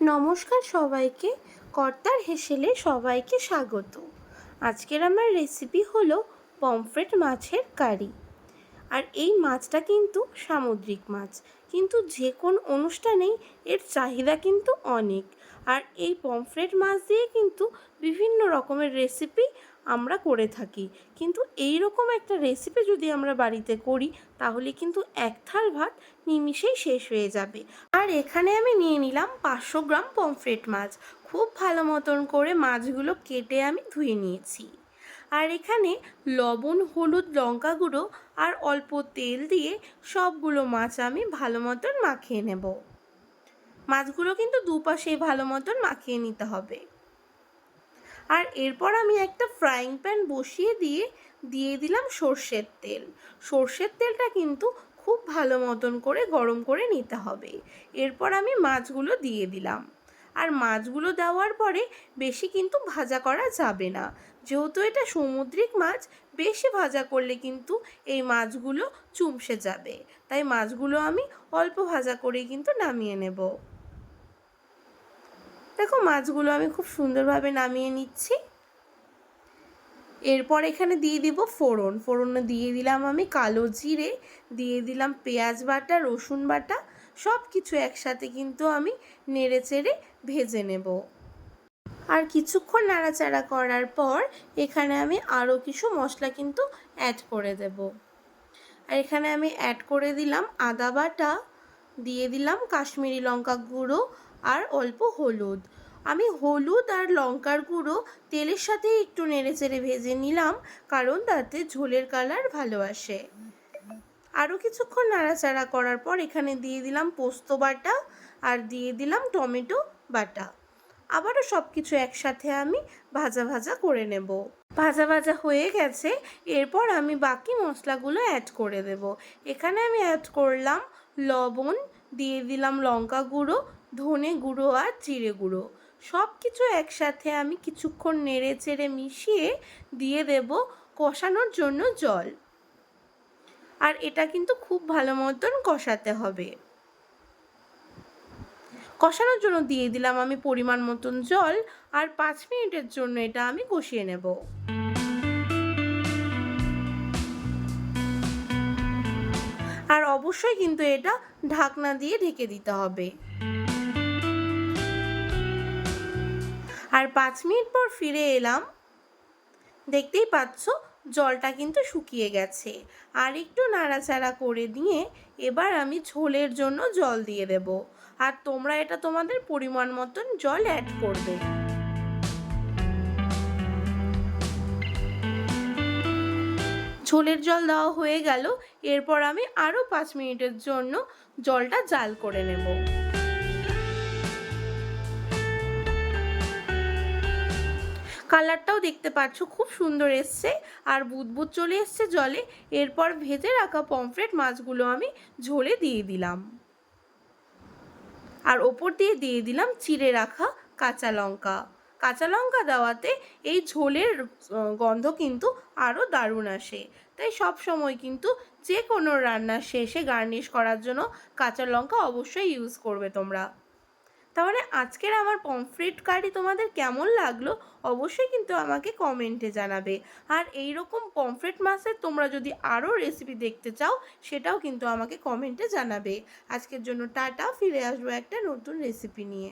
নমস্কার সবাইকে কর্তার হেসেলে সবাইকে স্বাগত। আজকের আমার রেসিপি হলো পমফ্রেট মাছের কারি আর এই মাছটা কিন্তু সামুদ্রিক মাছ। কিন্তু যে কোন অনুষ্ঠানেই এর চাহিদা কিন্তু অনেক। আর এই পমফ্রেট মাছ দিয়ে কিন্তু বিভিন্ন রকমের রেসিপি আমরা করে থাকি। কিন্তু এই রকম একটা রেসিপি যদি আমরা বাড়িতে করি, তাহলে কিন্তু এক থাল ভাত নিমিষেই শেষ হয়ে যাবে। আর এখানে আমি নিয়ে নিলাম পাঁচশো গ্রাম পমফ্রেট মাছ। খুব ভালো মতন করে মাছগুলো কেটে আমি ধুয়ে নিয়েছি। আর এখানে লবণ, হলুদ, লঙ্কা গুঁড়ো আর অল্প তেল দিয়ে সবগুলো মাছ আমি ভালো মতন মাখিয়ে নেব। মাছগুলো কিন্তু দুপাশেই ভালো মতন মাখিয়ে নিতে হবে। আর এরপর আমি একটা ফ্রাইং প্যান বসিয়ে দিয়ে দিয়ে দিলাম সর্ষের তেল। সর্ষের তেলটা কিন্তু খুব ভালো মতন করে গরম করে নিতে হবে। এরপর আমি মাছগুলো দিয়ে দিলাম। আর মাছগুলো দেওয়ার পরে বেশি কিন্তু ভাজা করা যাবে না। যেহেতু এটা সমুদ্রিক মাছ, বেশি ভাজা করলে কিন্তু এই মাছগুলো চুমসে যাবে। তাই মাছগুলো আমি অল্প ভাজা করে কিন্তু নামিয়ে নেব। দেখো মাছগুলো আমি খুব সুন্দরভাবে নামিয়ে নিচ্ছি। এরপর এখানে দিয়ে দিব ফোড়ন। ফোড়ন দিয়ে দিলাম আমি কালো জিরে, দিয়ে দিলাম পেঁয়াজ বাটা, রসুন বাটা সব কিছু একসাথে কিন্তু আমি নেড়ে চেড়ে ভেজে নেব। আর কিছুক্ষণ নাড়াচাড়া করার পর এখানে আমি আরও কিছু মশলা কিন্তু অ্যাড করে দেব। আর এখানে আমি অ্যাড করে দিলাম আদা বাটা, দিয়ে দিলাম কাশ্মীরি লঙ্কা গুঁড়ো আর অল্প হলুদ। আমি হলুদ আর লঙ্কার গুঁড়ো তেলের সাথে একটু নেড়ে চেড়ে ভেজে নিলাম, কারণ তাতে ঝোলের কালার ভালো আসে। আরও কিছুক্ষণ নাড়াচাড়া করার পর এখানে দিয়ে দিলাম পোস্ত বাটা আর দিয়ে দিলাম টমেটো বাটা। আবারও সব কিছু একসাথে আমি ভাজা ভাজা করে নেব। ভাজা ভাজা হয়ে গেছে, এরপর আমি বাকি মশলাগুলো অ্যাড করে দেব। এখানে আমি অ্যাড করলাম লবণ, দিয়ে দিলাম লঙ্কা গুঁড়ো, ধনে গুঁড়ো আর জিরে গুঁড়ো। সব কিছু একসাথে আমি কিছুক্ষণ নেড়ে চেড়ে মিশিয়ে দিয়ে দেব কষানোর জন্য জল। আর এটা কিন্তু খুব ভালো মতন কষাতে হবে। কষানোর জন্য দিয়ে দিলাম আমি পরিমাণ মতন জল আর পাঁচ মিনিটের জন্য এটা আমি কষিয়ে নেব। আর অবশ্যই কিন্তু এটা ঢাকনা দিয়ে ঢেকে দিতে হবে। আর পাঁচ মিনিট পর ফিরে এলাম। দেখতেই পাচ্ছ জলটা কিন্তু শুকিয়ে গেছে। আর একটু নাড়াচাড়া করে দিয়ে এবার আমি ঝোলের জন্য জল দিয়ে দেব। আর তোমরা এটা তোমাদের পরিমাণ মতন জল অ্যাড করবে। ঝোলের জল দেওয়া হয়ে গেল। এরপর আমি আরও পাঁচ মিনিটের জন্য জলটা জাল করে নেব। কালারটাও দেখতে পাচ্ছ খুব সুন্দর এসছে। আর বুদবুদ চলে এসছে জলে, এরপর ভেজে রাখা পমফ্রেট মাছগুলো আমি ঝোলে দিয়ে দিলাম। আর ওপর দিয়ে দিয়ে দিলাম চিড়ে রাখা কাঁচা লঙ্কা। কাঁচা লঙ্কা দেওয়াতে এই ঝোলের গন্ধ কিন্তু আরও দারুণ আসে। তাই সব সময় কিন্তু যে কোনো রান্নার শেষে গার্নিশ করার জন্য কাঁচা লঙ্কা অবশ্যই ইউজ করবে তোমরা। তাহলে আজকের আমার পমফ্রেট কারি তোমাদের কেমন লাগল? অবশ্যই কিন্তু আমাকে কমেন্টে জানাবে। আর এই রকম পমফ্রেট মাছের তোমরা যদি আরও রেসিপি দেখতে চাও, সেটাও কিন্তু আমাকে কমেন্টে জানাবে। আজকের জন্য টাটা, ফিরে আসব একটা নতুন রেসিপি নিয়ে।